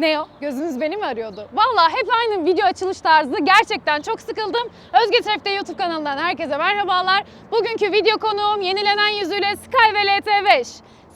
Ne o? Gözünüz beni mi arıyordu? Vallahi hep aynı video açılış tarzı. Gerçekten çok sıkıldım. Özge Trafik'te YouTube kanalından herkese merhabalar. Bugünkü video konuğum yenilenen yüzüyle Sky ve LT5.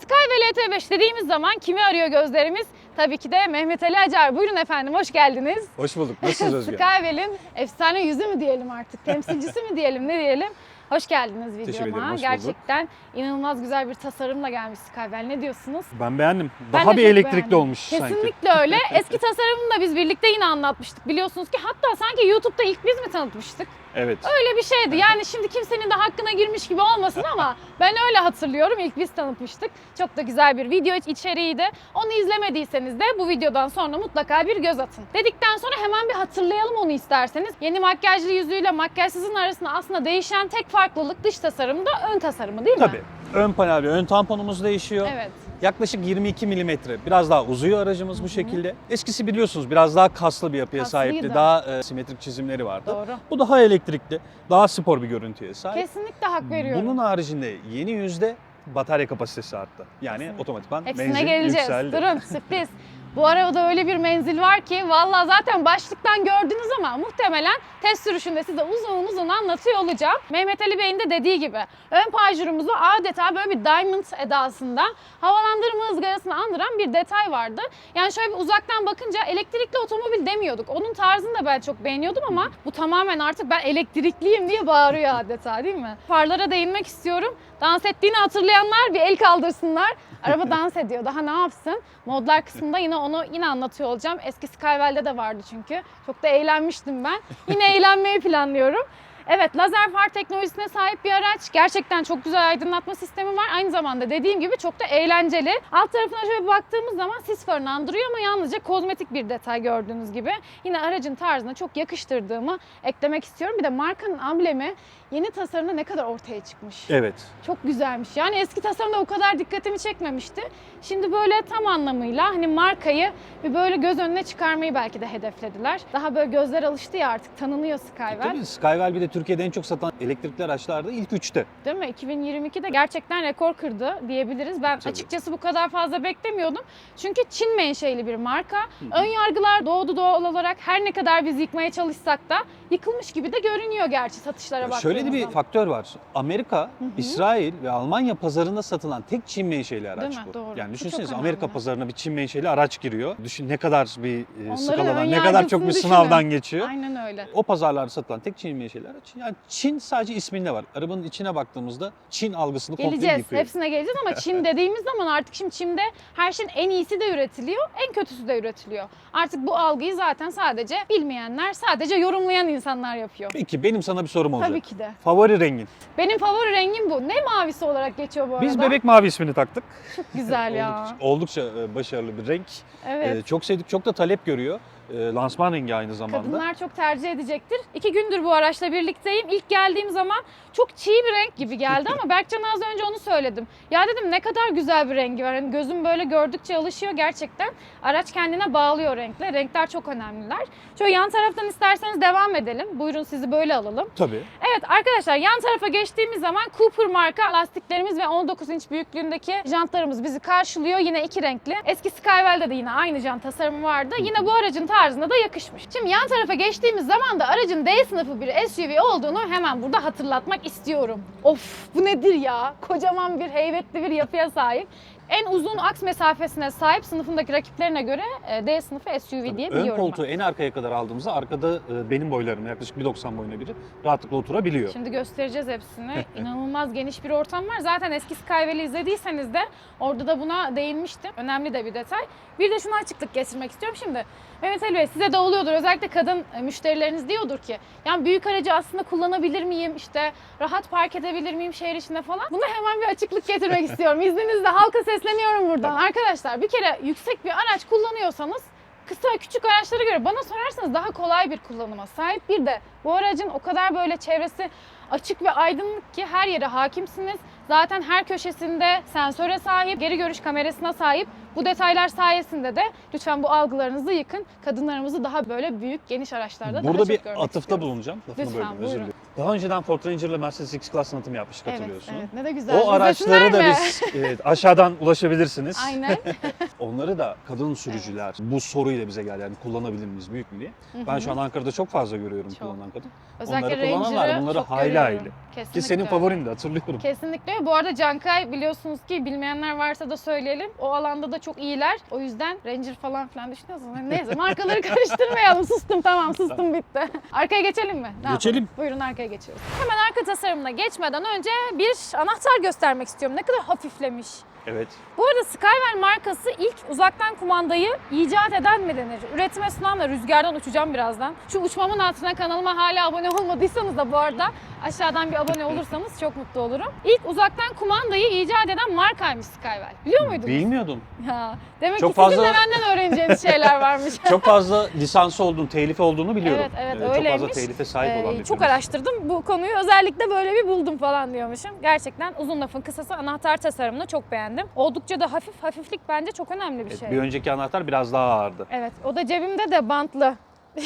Sky ve LT5 dediğimiz zaman kimi arıyor gözlerimiz? Tabii ki de Mehmet Ali Acar. Buyurun efendim, hoş geldiniz. Hoş bulduk. Nasılsınız Özge? Skywell'in efsane yüzü mü diyelim artık, temsilcisi mi diyelim, ne diyelim? Hoş geldiniz Teşekkür videoma. ederim, hoş. Gerçekten inanılmaz güzel bir tasarımla gelmiş Skywell. Ne diyorsunuz? Ben beğendim. Ben Daha de bir elektrikli beğendim. olmuş sanki. Kesinlikle öyle. Eski tasarımını da biz birlikte yine anlatmıştık biliyorsunuz ki. Hatta sanki YouTube'da ilk biz mi tanıtmıştık? Evet. Öyle bir şeydi. Yani şimdi kimsenin de hakkına girmiş gibi olmasın ama ben öyle hatırlıyorum. İlk biz tanıtmıştık. Çok da güzel bir video içeriğiydi. Onu izlemediyseniz de bu videodan sonra mutlaka bir göz atın. Dedikten sonra hemen bir hatırlayalım onu isterseniz. Yeni makyajlı yüzüyle makyajsızın arasında aslında değişen tek farklılık dış tasarımda ön tasarımı değil mi? Tabii. Ön panel ve ön tamponumuz değişiyor. Evet. Yaklaşık 22 milimetre. Biraz daha uzuyor aracımız bu şekilde. Eskisi biliyorsunuz biraz daha kaslı bir yapıya Kaslıydı. sahipti. Daha e, simetrik çizimleri vardı. Doğru. Bu daha elektrikli, daha spor bir görüntüye sahip. Kesinlikle hak veriyorum. Bunun haricinde yeni yüzde batarya kapasitesi arttı. Yani otomatikman Hepsine menzil geleceğiz. yükseldi. Durun sürpriz. Bu arabada öyle bir menzil var ki valla zaten başlıktan gördünüz ama muhtemelen test sürüşünde size uzun uzun anlatıyor olacağım. Mehmet Ali Bey'in de dediği gibi ön panjurumuzu adeta böyle bir diamond edasında havalandırma ızgarasını andıran bir detay vardı. Yani şöyle bir uzaktan bakınca elektrikli otomobil demiyorduk. Onun tarzını da ben çok beğeniyordum ama bu tamamen artık ben elektrikliyim diye bağırıyor adeta değil mi? Farlara değinmek istiyorum. Dans ettiğini hatırlayanlar bir el kaldırsınlar. Araba dans ediyor. Daha ne yapsın? Modlar kısmında yine onu yine anlatıyor olacağım. Eski Skywell'de de vardı çünkü. Çok da eğlenmiştim ben. Yine eğlenmeyi planlıyorum. Evet lazer far teknolojisine sahip bir araç. Gerçekten çok güzel aydınlatma sistemi var. Aynı zamanda dediğim gibi çok da eğlenceli. Alt tarafına şöyle baktığımız zaman sis farını andırıyor ama yalnızca kozmetik bir detay gördüğünüz gibi. Yine aracın tarzına çok yakıştırdığımı eklemek istiyorum. Bir de markanın amblemi yeni tasarımda ne kadar ortaya çıkmış. Evet. Çok güzelmiş. Yani eski tasarımda o kadar dikkatimi çekmemişti. Şimdi böyle tam anlamıyla hani markayı bir böyle göz önüne çıkarmayı belki de hedeflediler. Daha böyle gözler alıştı ya artık tanınıyor Skywell. Tabii Skywell bir de Türkiye'de en çok satan elektrikli araçlarda ilk üçte. Değil mi? 2022'de gerçekten rekor kırdı diyebiliriz. Ben Tabii. açıkçası bu kadar fazla beklemiyordum. Çünkü Çin menşeli bir marka. Ön yargılar doğdu doğal olarak. Her ne kadar biz yıkmaya çalışsak da yıkılmış gibi de görünüyor gerçi satışlara baktığımız Şöyle de bir faktör var. Amerika, hı. İsrail ve Almanya pazarında satılan tek Çin menşeli araç Değil mi? bu. Doğru. Yani önemli. Amerika pazarına bir Çin menşeli araç giriyor. Düşün ne kadar bir e, Onların skaladan, ne kadar çok bir yargısını sınavdan düşünün. geçiyor. Aynen öyle. O pazarlarda satılan tek Çin menşeli araç. Yani Çin sadece isminde var. Arabanın içine baktığımızda Çin algısını komple Geleceğiz. yıkıyor. Hepsine geleceğiz ama Çin dediğimiz zaman artık şimdi Çin'de her şeyin en iyisi de üretiliyor, en kötüsü de üretiliyor. Artık bu algıyı zaten sadece bilmeyenler, sadece yorumlayan insanlar yapıyor. Peki benim sana bir sorum olacak. Tabii ki de. Favori rengin. Benim favori rengim bu. Ne mavisi olarak geçiyor bu arada? Biz bebek mavi ismini taktık. Çok güzel ya. Oldukça, oldukça e, başarılı bir renk. Evet. E, Çok sevdik, çok da talep görüyor. E, Lansman rengi aynı zamanda. Kadınlar çok tercih edecektir. İki gündür bu araçla birlikteyim. İlk geldiğim zaman çok çiğ bir renk gibi geldi ama Berkcan az önce onu söyledim. Ya dedim ne kadar güzel bir rengi var. Hani gözüm böyle gördükçe alışıyor gerçekten. Araç kendine bağlıyor renkle. Renkler çok önemliler. Şöyle yan taraftan isterseniz devam edelim. Buyurun sizi böyle alalım. Tabii. Evet arkadaşlar yan tarafa geçtiğimiz zaman Cooper marka lastiklerimiz ve 19 inç büyüklüğündeki jantlarımız bizi karşılıyor. Yine iki renkli. Eski Skywell'de de yine aynı jant tasarımı vardı. Yine bu aracın tarzına da yakışmış. Şimdi yan tarafa geçtiğimiz zaman da aracın D sınıfı bir SUV olduğunu hemen burada hatırlatmak istiyorum. Of bu nedir ya? Kocaman bir heybetli bir yapıya sahip. En uzun aks mesafesine sahip sınıfındaki rakiplerine göre e, D sınıfı SUV diye Ön biliyorum ben. koltuğu en arkaya kadar aldığımızda arkada e, benim boylarım yaklaşık 1.90 boyunda biri rahatlıkla oturabiliyor. Şimdi göstereceğiz hepsini. İnanılmaz geniş bir ortam var. Zaten eski Skywell'i izlediyseniz de orada da buna değinmiştim. Önemli de bir detay. Bir de şuna açıklık getirmek istiyorum şimdi. Mehmet Ali Bey size de oluyordur. Özellikle kadın e, müşterileriniz diyordur ki yani büyük aracı aslında kullanabilir miyim? İşte rahat park edebilir miyim şehir içinde falan. Buna hemen bir açıklık getirmek istiyorum. İzninizle halka sesleniyorum buradan. Arkadaşlar bir kere yüksek bir araç kullanıyorsanız kısa küçük araçlara göre bana sorarsanız daha kolay bir kullanıma sahip. Bir de bu aracın o kadar böyle çevresi açık ve aydınlık ki her yere hakimsiniz. Zaten her köşesinde sensöre sahip, geri görüş kamerasına sahip. Bu detaylar sayesinde de lütfen bu algılarınızı yıkın. Kadınlarımızı daha böyle büyük, geniş araçlarda daha Burada çok bir görmek atıfta istiyoruz. bulunacağım. Lafını Lütfen, böldüm özür buyurun. dilerim. Daha önceden Ford Ranger ile Mercedes X-Class tanıtımı yapmıştık Evet, hatırlıyorsun. evet. Ne de güzel. O araçları da biz evet, aşağıdan ulaşabilirsiniz. Aynen. Onları da kadın sürücüler bu soruyla bize geldi. Yani kullanabilir miyiz, büyük mü diye. Ben şu an Ankara'da çok fazla görüyorum Çok. kullanan kadın. Özellikle Onları kullananlar, bunları hayli görüyorum. hayli. Kesinlikle. Ki senin favorin de hatırlıyorum. Kesinlikle. Bu arada Cankay biliyorsunuz ki bilmeyenler varsa da söyleyelim. O alanda da çok iyiler. O yüzden Ranger falan filan düşünüyorsunuz. Neyse markaları karıştırmayalım. Sustum tamam sustum bitti. Arkaya geçelim mi? Ne Geçelim. yapalım? Buyurun arkaya geçiyoruz. Hemen arka tasarımına geçmeden önce bir anahtar göstermek istiyorum. Ne kadar hafiflemiş. Evet. Bu arada Skywell markası ilk uzaktan kumandayı icat eden mi denir? Üretime sunan da rüzgardan uçacağım birazdan. Şu uçmamın altına kanalıma hala abone olmadıysanız da bu arada aşağıdan bir abone olursanız çok mutlu olurum. İlk uzaktan kumandayı icat eden markaymış Skywell. Biliyor muydunuz? Bilmiyordum. Ya, demek Çok ki sizin de fazla- benden öğreneceğiniz şeyler varmış. Çok fazla lisansı olduğunu, telifi olduğunu biliyorum. Evet, evet, Çok fazla öyleymiş. telife sahip Ee, olan bir çok firma. araştırdım bu konuyu. Özellikle böyle bir buldum falan diyormuşum. Gerçekten uzun lafın kısası anahtar tasarımını çok beğendim. Oldukça da hafif. Hafiflik bence çok önemli bir Evet, şey. bir önceki anahtar biraz daha ağırdı. Evet, o da cebimde de bantlı.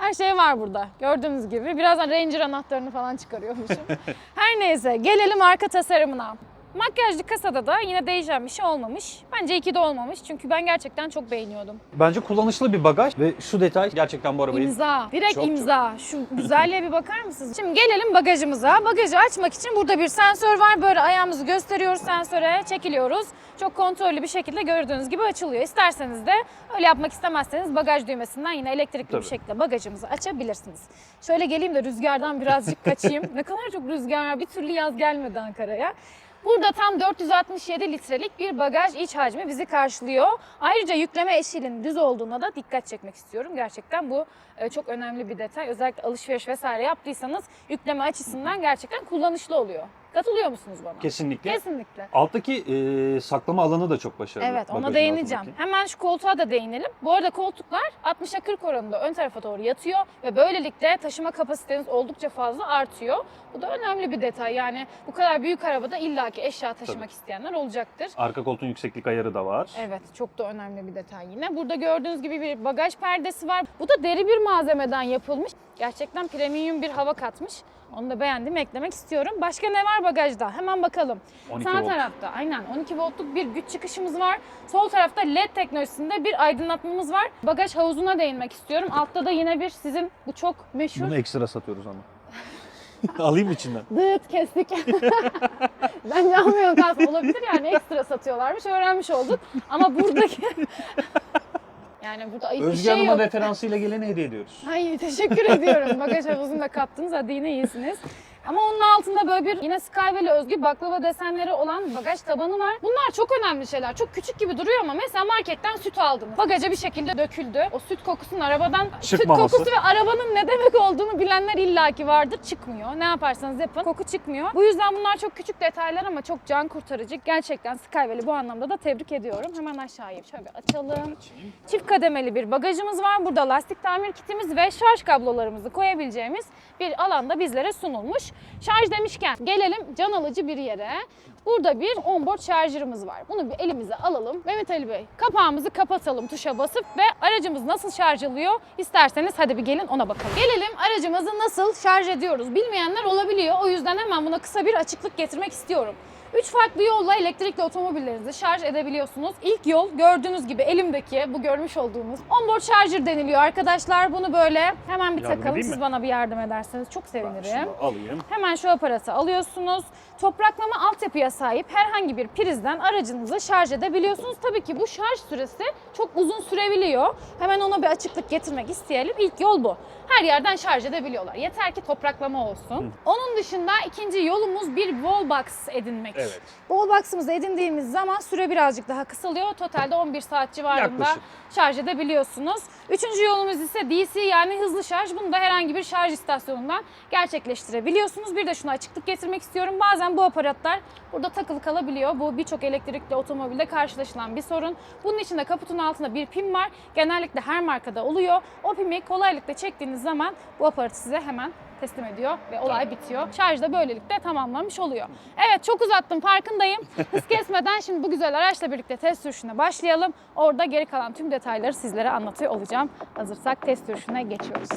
Her şey var burada. Gördüğünüz gibi. Birazdan Ranger anahtarını falan çıkarıyormuşum. Her neyse, gelelim arka tasarımına. Makyajlı kasada da yine değişen bir şey olmamış. Bence iyi ki de olmamış çünkü ben gerçekten çok beğeniyordum. Bence kullanışlı bir bagaj ve şu detay gerçekten bu arabayı İmza. Direkt Çok, çok. imza. Şu güzelliğe bir bakar mısınız? Şimdi gelelim bagajımıza. Bagajı açmak için burada bir sensör var. Böyle ayağımızı gösteriyoruz sensöre, çekiliyoruz. Çok kontrollü bir şekilde gördüğünüz gibi açılıyor. İsterseniz de öyle yapmak istemezseniz bagaj düğmesinden yine elektrikli Tabii. bir şekilde bagajımızı açabilirsiniz. Şöyle geleyim de rüzgardan birazcık kaçayım. ne kadar çok rüzgar var. Bir türlü yaz gelmedi Ankara'ya. Burada tam 467 litrelik bir bagaj iç hacmi bizi karşılıyor. Ayrıca yükleme eşiğinin düz olduğuna da dikkat çekmek istiyorum. Gerçekten bu e, çok önemli bir detay. Özellikle alışveriş vesaire yaptıysanız yükleme açısından gerçekten kullanışlı oluyor. Katılıyor musunuz bana? kesinlikle. Kesinlikle. Alttaki e, saklama alanı da çok başarılı. Evet ona bagajın değineceğim. altındaki. Hemen şu koltuğa da değinelim. Bu arada koltuklar 60'a 40 oranında ön tarafa doğru yatıyor ve böylelikle taşıma kapasiteniz oldukça fazla artıyor. Bu da önemli bir detay. Yani bu kadar büyük arabada illaki eşya taşımak isteyenler olacaktır. Arka koltuğun yükseklik ayarı da var. Evet çok da önemli bir detay yine. Burada gördüğünüz gibi bir bagaj perdesi var. Bu da deri bir malzemeden yapılmış. Gerçekten premium bir hava katmış. Onu da beğendim eklemek istiyorum. Başka ne var bagajda? Hemen bakalım. 12 Sağ volt. tarafta aynen 12 voltluk bir güç çıkışımız var. Sol tarafta led teknolojisinde bir aydınlatmamız var. Bagaj havuzuna değinmek istiyorum. Altta da yine bir sizin bu çok meşhur Bunu ekstra satıyoruz ama. Alayım içinden. Dıt kestik. Bence almıyorum kalsın. Olabilir yani ekstra satıyorlarmış. Öğrenmiş olduk. Ama buradaki... yani burada ayıp bir Özge şey Hanım'a yok. referansıyla geleni hediye ediyoruz. Hayır teşekkür ediyorum. Bagaj havuzunu da kaptınız. Hadi yine iyisiniz. Ama onun altında böyle bir yine Skywell'e özgü baklava desenleri olan bagaj tabanı var. Bunlar çok önemli şeyler. Çok küçük gibi duruyor ama mesela marketten süt aldınız. Bagaja bir şekilde döküldü. O süt kokusunun arabadan Çıkmaması. süt kokusu ve arabanın ne demek olduğunu bilenler illaki vardır. Çıkmıyor. Ne yaparsanız yapın. Koku çıkmıyor. Bu yüzden bunlar çok küçük detaylar ama çok can kurtarıcı. Gerçekten Skywell'i bu anlamda da tebrik ediyorum. Hemen aşağıya şöyle bir açalım. Çift kademeli bir bagajımız var. Burada lastik tamir kitimiz ve şarj kablolarımızı koyabileceğimiz bir alanda bizlere sunulmuş. Şarj demişken gelelim can alıcı bir yere. Burada bir onboard şarjırımız var. Bunu bir elimize alalım. Mehmet Ali Bey kapağımızı kapatalım tuşa basıp ve aracımız nasıl şarj alıyor isterseniz hadi bir gelin ona bakalım. Gelelim aracımızı nasıl şarj ediyoruz bilmeyenler olabiliyor. O yüzden hemen buna kısa bir açıklık getirmek istiyorum. Üç farklı yolla elektrikli otomobillerinizi şarj edebiliyorsunuz. İlk yol gördüğünüz gibi elimdeki bu görmüş olduğunuz onboard charger deniliyor arkadaşlar. Bunu böyle hemen bir Yardım takalım. edeyim Siz mi? bana bir yardım ederseniz çok Ben sevinirim. şunu alayım. Hemen şu aparatı alıyorsunuz. Topraklama altyapıya sahip herhangi bir prizden aracınızı şarj edebiliyorsunuz. Tabii ki bu şarj süresi çok uzun sürebiliyor. Hemen ona bir açıklık getirmek isteyelim. İlk yol bu. Her yerden şarj edebiliyorlar. Yeter ki topraklama olsun. Onun dışında ikinci yolumuz bir wallbox edinmek. Evet. Wallbox'ımızı edindiğimiz zaman süre birazcık daha kısalıyor. Totalde 11 saat civarında Yaklaşık. şarj edebiliyorsunuz. Üçüncü yolumuz ise DC yani hızlı şarj. Bunu da herhangi bir şarj istasyonundan gerçekleştirebiliyorsunuz. Bir de şuna açıklık getirmek istiyorum. Bazen bu aparatlar burada takılı kalabiliyor. Bu birçok elektrikli otomobilde karşılaşılan bir sorun. Bunun için de kaputun altında bir pin var. Genellikle her markada oluyor. O pimi kolaylıkla çektiğiniz zaman bu aparatı size hemen teslim ediyor ve olay bitiyor. Şarj da böylelikle tamamlanmış oluyor. Evet çok uzattım farkındayım. Hız kesmeden şimdi bu güzel araçla birlikte test sürüşüne başlayalım. Orada geri kalan tüm detayları sizlere anlatıyor olacağım. Hazırsak test sürüşüne geçiyoruz.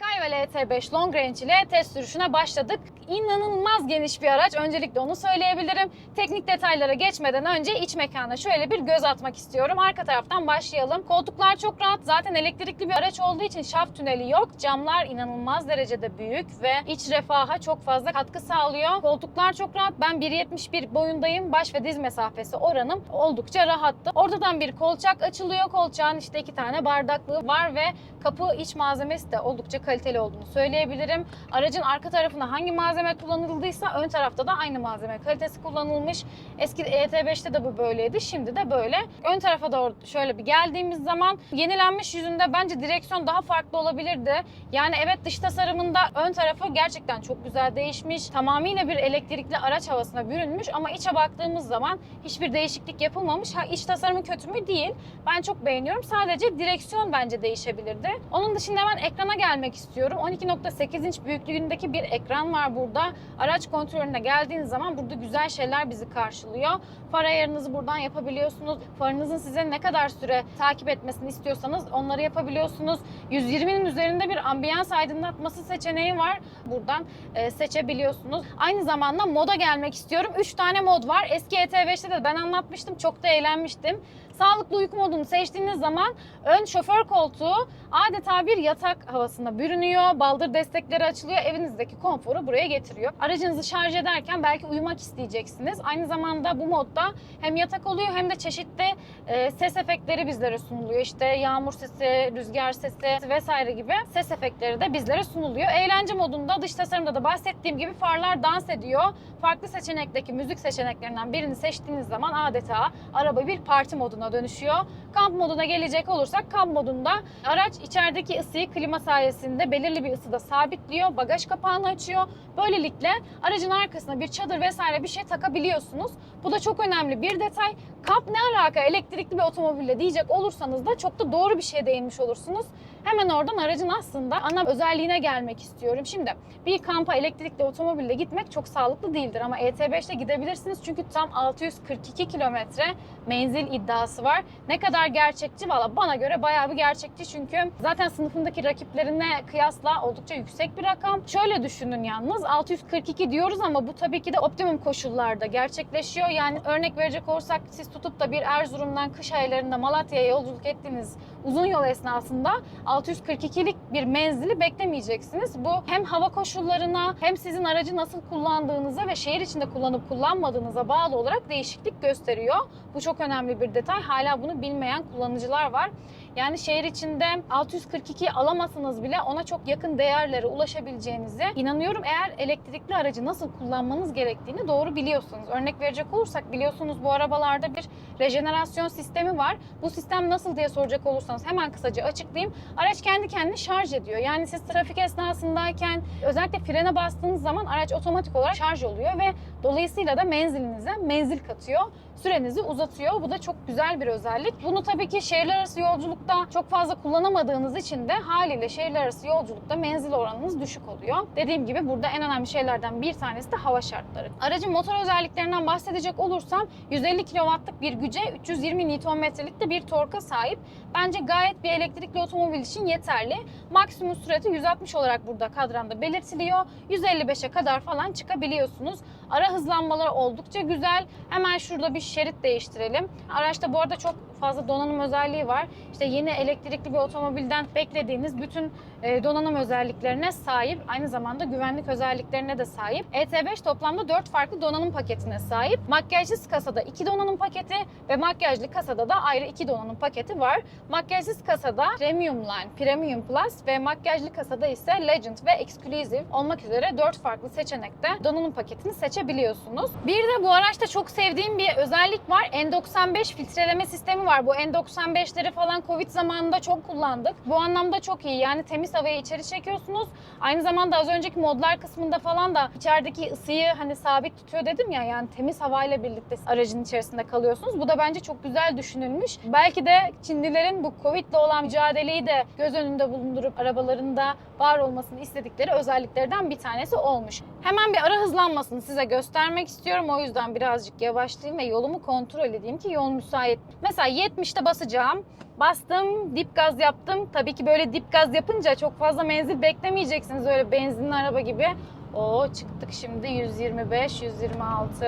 ET5 Long Range ile test sürüşüne başladık. İnanılmaz geniş bir araç. Öncelikle onu söyleyebilirim. Teknik detaylara geçmeden önce iç mekana şöyle bir göz atmak istiyorum. Arka taraftan başlayalım. Koltuklar çok rahat. Zaten elektrikli bir araç olduğu için şaft tüneli yok. Camlar inanılmaz derecede büyük ve iç refaha çok fazla katkı sağlıyor. Koltuklar çok rahat. Ben 1.71 boyundayım. Baş ve diz mesafesi oranım oldukça rahattı. Ortadan bir kolçak açılıyor. Kolçağın işte iki tane bardaklığı var ve kapı iç malzemesi de oldukça kaliteli olduğunu söyleyebilirim. Aracın arka tarafına hangi malzeme kullanıldıysa ön tarafta da aynı malzeme kalitesi kullanılmış. Eski ET5'te de bu böyleydi. Şimdi de böyle. Ön tarafa doğru şöyle bir geldiğimiz zaman yenilenmiş yüzünde bence direksiyon daha farklı olabilirdi. Yani evet dış tasarımında ön tarafı gerçekten çok güzel değişmiş. Tamamıyla bir elektrikli araç havasına bürünmüş ama içe baktığımız zaman hiçbir değişiklik yapılmamış. Ha iç tasarımı kötü mü? Değil. Ben çok beğeniyorum. Sadece direksiyon bence değişebilirdi. Onun dışında hemen ekrana gelmek istiyorum. 12.8 inç büyüklüğündeki bir ekran var burada. Araç kontrolüne geldiğiniz zaman burada güzel şeyler bizi karşılıyor. Far ayarınızı buradan yapabiliyorsunuz. Farınızın size ne kadar süre takip etmesini istiyorsanız onları yapabiliyorsunuz. 120'nin üzerinde bir ambiyans aydınlatması seçeneği var. Buradan e, seçebiliyorsunuz. Aynı zamanda moda gelmek istiyorum. 3 tane mod var. Eski ET5'te de ben anlatmıştım. Çok da eğlenmiştim. Sağlıklı uyku modunu seçtiğiniz zaman ön şoför koltuğu adeta bir yatak havasında bürünüyor. Baldır destekleri açılıyor. Evinizdeki konforu buraya getiriyor. Aracınızı şarj ederken belki uyumak isteyeceksiniz. Aynı zamanda bu modda hem yatak oluyor hem de çeşitli e, ses efektleri bizlere sunuluyor. İşte yağmur sesi, rüzgar sesi vesaire gibi ses efektleri de bizlere sunuluyor. Eğlence modunda dış tasarımda da bahsettiğim gibi farlar dans ediyor. Farklı seçenekteki müzik seçeneklerinden birini seçtiğiniz zaman adeta araba bir parti moduna dönüşüyor. Kamp moduna gelecek olursak kamp modunda araç içerideki ısıyı klima sayesinde belirli bir ısıda sabitliyor. Bagaj kapağını açıyor. Böylelikle aracın arkasına bir çadır vesaire bir şey takabiliyorsunuz. Bu da çok önemli bir detay. Kamp ne alaka elektrikli bir otomobille diyecek olursanız da çok da doğru bir şeye değinmiş olursunuz. Hemen oradan aracın aslında ana özelliğine gelmek istiyorum. Şimdi bir kampa elektrikli otomobille gitmek çok sağlıklı değildir ama ET5'te gidebilirsiniz çünkü tam 642 kilometre menzil iddiası var. Ne kadar gerçekçi? Valla bana göre bayağı bir gerçekçi çünkü zaten sınıfındaki rakiplerine kıyasla oldukça yüksek bir rakam. Şöyle düşünün yalnız 642 diyoruz ama bu tabii ki de optimum koşullarda gerçekleşiyor. Yani örnek verecek olursak siz tutup da bir Erzurum'dan kış aylarında Malatya'ya yolculuk ettiğiniz uzun yol esnasında 642'lik bir menzili beklemeyeceksiniz. Bu hem hava koşullarına hem sizin aracı nasıl kullandığınıza ve şehir içinde kullanıp kullanmadığınıza bağlı olarak değişiklik gösteriyor. Bu çok önemli bir detay. Hala bunu bilmeyen kullanıcılar var. Yani şehir içinde 642 alamasanız bile ona çok yakın değerlere ulaşabileceğinize inanıyorum. Eğer elektrikli aracı nasıl kullanmanız gerektiğini doğru biliyorsunuz. Örnek verecek olursak biliyorsunuz bu arabalarda bir rejenerasyon sistemi var. Bu sistem nasıl diye soracak olursanız hemen kısaca açıklayayım. Araç kendi kendini şarj ediyor. Yani siz trafik esnasındayken özellikle frene bastığınız zaman araç otomatik olarak şarj oluyor ve dolayısıyla da menzilinize menzil katıyor. Sürenizi uzatıyor. Bu da çok güzel bir özellik. Bunu tabii ki şehirler arası yolculukta çok fazla kullanamadığınız için de haliyle şehirler arası yolculukta menzil oranınız düşük oluyor. Dediğim gibi burada en önemli şeylerden bir tanesi de hava şartları. Aracın motor özelliklerinden bahsedecek olursam 150 kW'lık bir güce 320 Nm'lik de bir torka sahip. Bence gayet bir elektrikli otomobil için yeterli. Maksimum sürati 160 olarak burada kadranda belirtiliyor. 155'e kadar falan çıkabiliyorsunuz. Ara hızlanmaları oldukça güzel. Hemen şurada bir şerit değiştirelim. Araçta bu arada çok fazla donanım özelliği var. İşte yeni elektrikli bir otomobilden beklediğiniz bütün e, donanım özelliklerine sahip. Aynı zamanda güvenlik özelliklerine de sahip. ET5 toplamda 4 farklı donanım paketine sahip. Makyajsız kasada 2 donanım paketi ve makyajlı kasada da ayrı 2 donanım paketi var. Makyajsız kasada Premium Line, Premium Plus ve makyajlı kasada ise Legend ve Exclusive olmak üzere 4 farklı seçenekte donanım paketini seçebiliyorsunuz. Bir de bu araçta çok sevdiğim bir özellik var. N95 filtreleme sistemi var. Bu N95'leri falan Covid zamanında çok kullandık. Bu anlamda çok iyi. Yani temiz havayı içeri çekiyorsunuz. Aynı zamanda az önceki modlar kısmında falan da içerideki ısıyı hani sabit tutuyor dedim ya. Yani temiz havayla birlikte aracın içerisinde kalıyorsunuz. Bu da bence çok güzel düşünülmüş. Belki de Çinlilerin bu Covid'le olan mücadeleyi de göz önünde bulundurup arabalarında var olmasını istedikleri özelliklerden bir tanesi olmuş. Hemen bir ara hızlanmasını size göstermek istiyorum. O yüzden birazcık yavaşlayayım ve yolumu kontrol edeyim ki yol müsait. Mesela 70'te basacağım. Bastım, dip gaz yaptım. Tabii ki böyle dip gaz yapınca çok fazla menzil beklemeyeceksiniz öyle benzinli araba gibi. Oo çıktık şimdi 125, 126.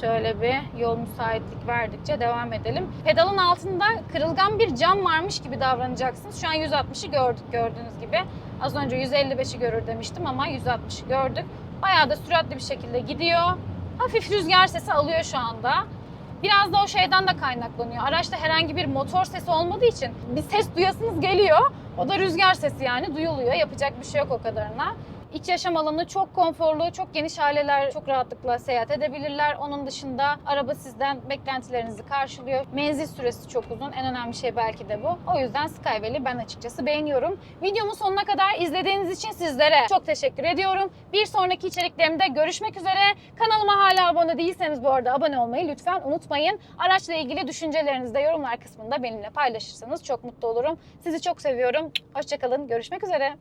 Şöyle bir yol müsaitlik verdikçe devam edelim. Pedalın altında kırılgan bir cam varmış gibi davranacaksınız. Şu an 160'ı gördük gördüğünüz gibi. Az önce 155'i görür demiştim ama 160'ı gördük. Bayağı da süratli bir şekilde gidiyor. Hafif rüzgar sesi alıyor şu anda. Biraz da o şeyden de kaynaklanıyor. Araçta herhangi bir motor sesi olmadığı için bir ses duyasınız geliyor. O da rüzgar sesi yani duyuluyor. Yapacak bir şey yok o kadarına. İç yaşam alanı çok konforlu, çok geniş aileler çok rahatlıkla seyahat edebilirler. Onun dışında araba sizden beklentilerinizi karşılıyor. Menzil süresi çok uzun. En önemli şey belki de bu. O yüzden Skywell'i ben açıkçası beğeniyorum. Videomun sonuna kadar izlediğiniz için sizlere çok teşekkür ediyorum. Bir sonraki içeriklerimde görüşmek üzere. Kanalıma hala abone değilseniz bu arada abone olmayı lütfen unutmayın. Araçla ilgili düşüncelerinizi de yorumlar kısmında benimle paylaşırsanız çok mutlu olurum. Sizi çok seviyorum. Hoşçakalın. Görüşmek üzere.